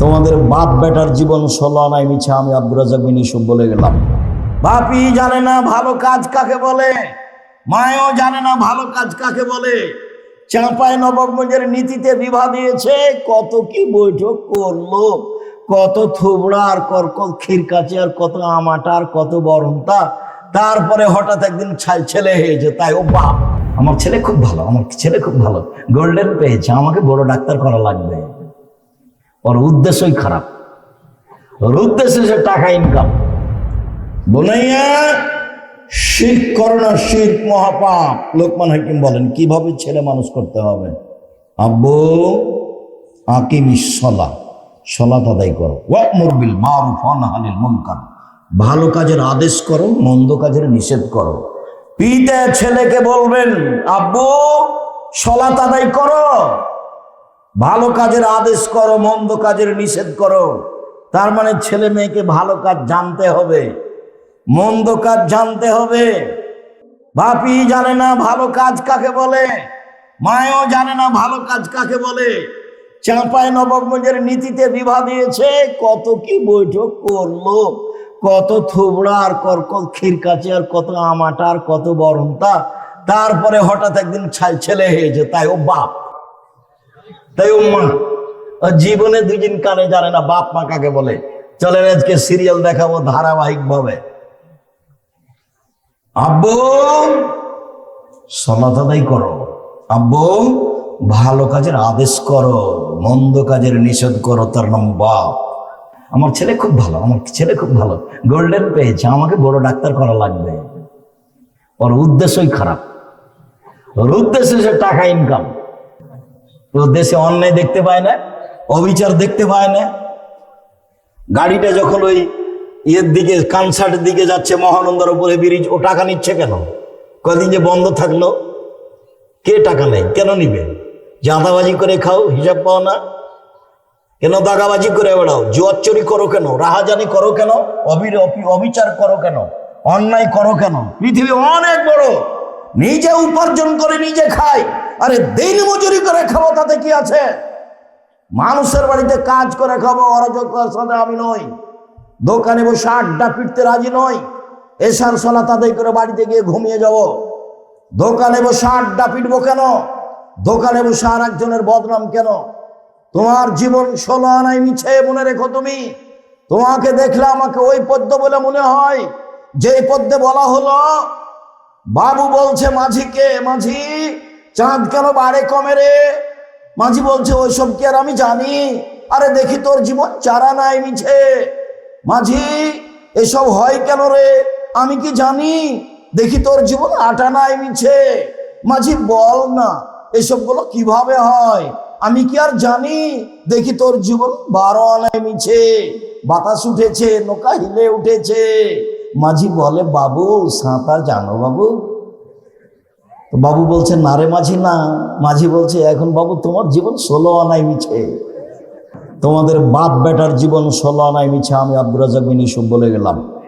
তোমাদের বাপ বেটার জীবন ষোলো আনায় মিছে, আমি আব্দুর রাজাক বিন বলে গেলাম। বাপি জানে না ভালো কাজ কাকে বলে? মায়ও জানে না ভালো কাজ কাকে বলে? চাঁপায় নবগঞ্জের নীতিতে বিভা দিয়েছে, কত কি বৈঠক করল? কত থুবড়া আর কত খিরকাচি আর কত আমাটা, আর কত বরমতা তারপরে হঠাৎ একদিন ছেলে হয়েছে, তাই ও বাপ। আমার ছেলে খুব ভালো, আমার ছেলে খুব ভালো। গোল্ডেন পেয়েছে, আমাকে বড় ডাক্তার করা লাগবে। ওর উদ্দেশ্যই খারাপ। ওর উদ্দেশ্য সে টাকা ইনকাম বোনাইয়া শির করোনা শির মহাপাপ। লোকমান হাকিম বলেন, কীভাবে ছেলে মানুষ করতে হবে? আব্বু, আকিম সলা, সলাত আদায় করো। ওয়াকমুর বিল মারুফ অনহানিল মুনকার। ভালো কাজের আদেশ করো, মন্দ কাজের নিষেধ করো। পিতা ছেলেকে বলবেন, আব্বু, সলাত আদায় করো। ভালো কাজের আদেশ করো, মন্দ কাজের নিষেধ করো। তার মানে ছেলে মেয়েকে ভালো কাজ জানতে হবে। মন্দ কাজ জানতে হবে। বাপি জানে না ভালো কাজ কাকে বলে। মায়ও জানে না ভালো কাজ কাকে বলে। চাঁপায় নবগঞ্জের নীতিতে বিভা দিয়েছে, কত কি বৈঠক করল, কত থুবড়া আর কত খিরকাচি আর কত আমাটা আর কত বরমতা তারপরে হঠাৎ একদিন ছেলে হয়েছে, তাই ও বাপ। তাই ও মা ও জীবনে দুদিন কানে জানে না, বাপ মা কাকে বলে। চলেন আজকে সিরিয়াল দেখাবো ধারাবাহিক ভাবে আব্বু, সলাত আদায় করো। আব্বু, ভালো কাজের আদেশ করো, মন্দ কাজের নিষেধ করো তার নাম বাপ। আমার ছেলে খুব ভালো, আমার ছেলে খুব ভালো। গোল্ডেন পেয়েছে আমাকে বড় ডাক্তার করা লাগবে। ওর উদ্দেশ্যই খারাপ। ওর উদ্দেশ্য টাকা ইনকাম দেশে অন্যায় দেখতে পায় না, অবিচার দেখতে পায় না। গাড়িটা যখন ওই ইয়ের দিকে কানসার্টের দিকে যাচ্ছে, মহানন্দার উপরে ব্রিজ ও টাকা নিচ্ছে কেন? কদিন যে বন্ধ থাকল, কে টাকা নেই কেন নিবে? জাঁদাবাজি করে খাও, হিসাব পাও না। কেন দাগাবাজি করে বেড়াও? জুয়ার চুরি করো কেন? রাহাজানি করো কেন? অবিচার করো কেন? অন্যায় করো কেন? পৃথিবী অনেক বড়। নিজে উপার্জন করে নিজে খাই আরে দিন মজুরি করে খাব, তাতে কি আছে? মানুষের বাড়িতে কাজ করে খাব অরাজকের সাথে আমি নই। দোকানে বসে আড্ডা পিটতে রাজি নই। এসার সলা তাদের করে বাড়িতে গিয়ে ঘুমিয়ে যাব। দোকানে বসে আড্ডা পিটবো কেন? দোকানে বসে আর একজনের বদনাম কেন? তোমার জীবন ষোলো আনায় মিছে, মনে রেখো তুমি। তোমাকে দেখলে আমাকে ওই পদ্য বলে মনে হয়। যে পদ্যে বলা হলো বাবু বলছে মাঝিকে মাঝি, চাঁদ কেন বাড়ে কমে রে? মাঝি বলছে, ওইসব কি আর আমি জানি? আরে দেখি তোর জীবন চারা নাই মিছে। মাঝি, এসব হয় কেন রে? আমি কি জানি? দেখি তোর জীবন আটা নাই মিছে। মাঝি, বল না, এসবগুলো কীভাবে হয়? আমি কি আর জানি? দেখি তোর জীবন বারো আনায় মিছে। বাতাস উঠেছে, নৌকা হিলে উঠেছে। মাঝি বলে, বাবু, সাঁতার জানো বাবু? বাবু বলছে, না রে মাঝি, না। মাঝি বলছে, এখন বাবু, তোমার জীবন ষোলো আনায় মিছে। তোমাদের বাপ বেটার জীবন ষোলো আনাই মিছে, আমি আব্দুর রাজাক বলে গেলাম।